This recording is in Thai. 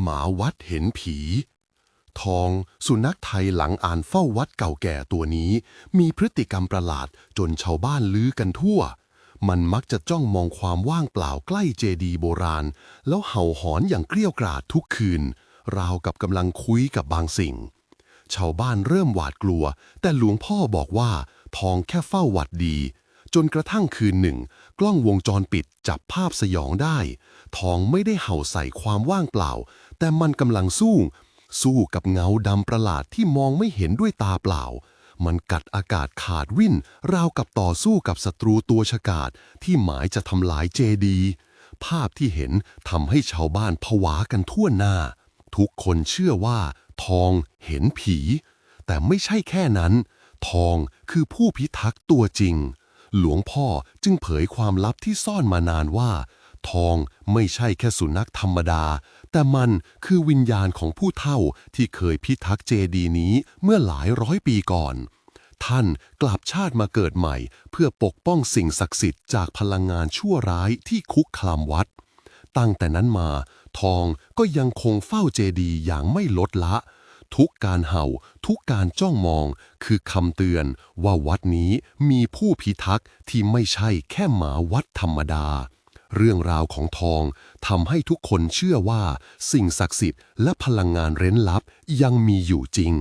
หมาวัดเห็นผี ทอง สุนัขไทยหลังอ่านเฝ้าวัดเก่าแก่ตัวนี้ มีพฤติกรรมประหลาดจนชาวบ้านลือกันทั่ว มันมักจะจ้องมองความว่างเปล่าใกล้เจดีโบราณ แล้วเห่าหอนอย่างเกลี้ยวกราดทุกคืน ราวกับกำลังคุยกับบางสิ่ง ชาวบ้านเริ่มหวาดกลัว แต่หลวงพ่อบอกว่า ทองแค่เฝ้าหวัดดี จนกระทั่งคืนหนึ่ง กล้องวงจรปิดจับภาพสยองได้ ทองไม่ได้เห่าใส่ความว่างเปล่า แต่มันกำลังสู้ สู้กับเงาดำประหลาดที่มองไม่เห็นด้วยตาเปล่า มันกัดอากาศขาดวิ่น ราวกับต่อสู้กับศัตรูตัวฉกาจที่หมายจะทำลายเจดี ภาพที่เห็นทำให้ชาวบ้านผวากันทั่วหน้า ทุกคนเชื่อว่า ทองเห็นผี แต่ไม่ใช่แค่นั้น ทองคือผู้พิทักษ์ตัวจริง หลวงพ่อจึงเผยความลับที่ซ่อนมานานว่า ทองไม่ใช่แค่สุนัขธรรมดา แต่มันคือวิญญาณของผู้เฒ่าที่เคยพิทักษ์เจดีย์นี้เมื่อหลายร้อยปีก่อน ท่านกลับชาติมาเกิดใหม่ เพื่อปกป้องสิ่งศักดิ์สิทธิ์จากพลังงานชั่วร้ายที่คุกคามวัด ตั้งแต่นั้นมา ทองก็ยังคงเฝ้าเจดีย์อย่างไม่ลดละ ทุกการเห่า ทุกการจ้องมอง คือคำเตือนว่าวัดนี้มีผู้พิทักษ์ที่ไม่ใช่แค่หมาวัดธรรมดา เรื่องราวของทองทำให้ทุกคนเชื่อว่า สิ่งศักดิ์สิทธิ์และพลังงานเร้นลับยังมีอยู่จริง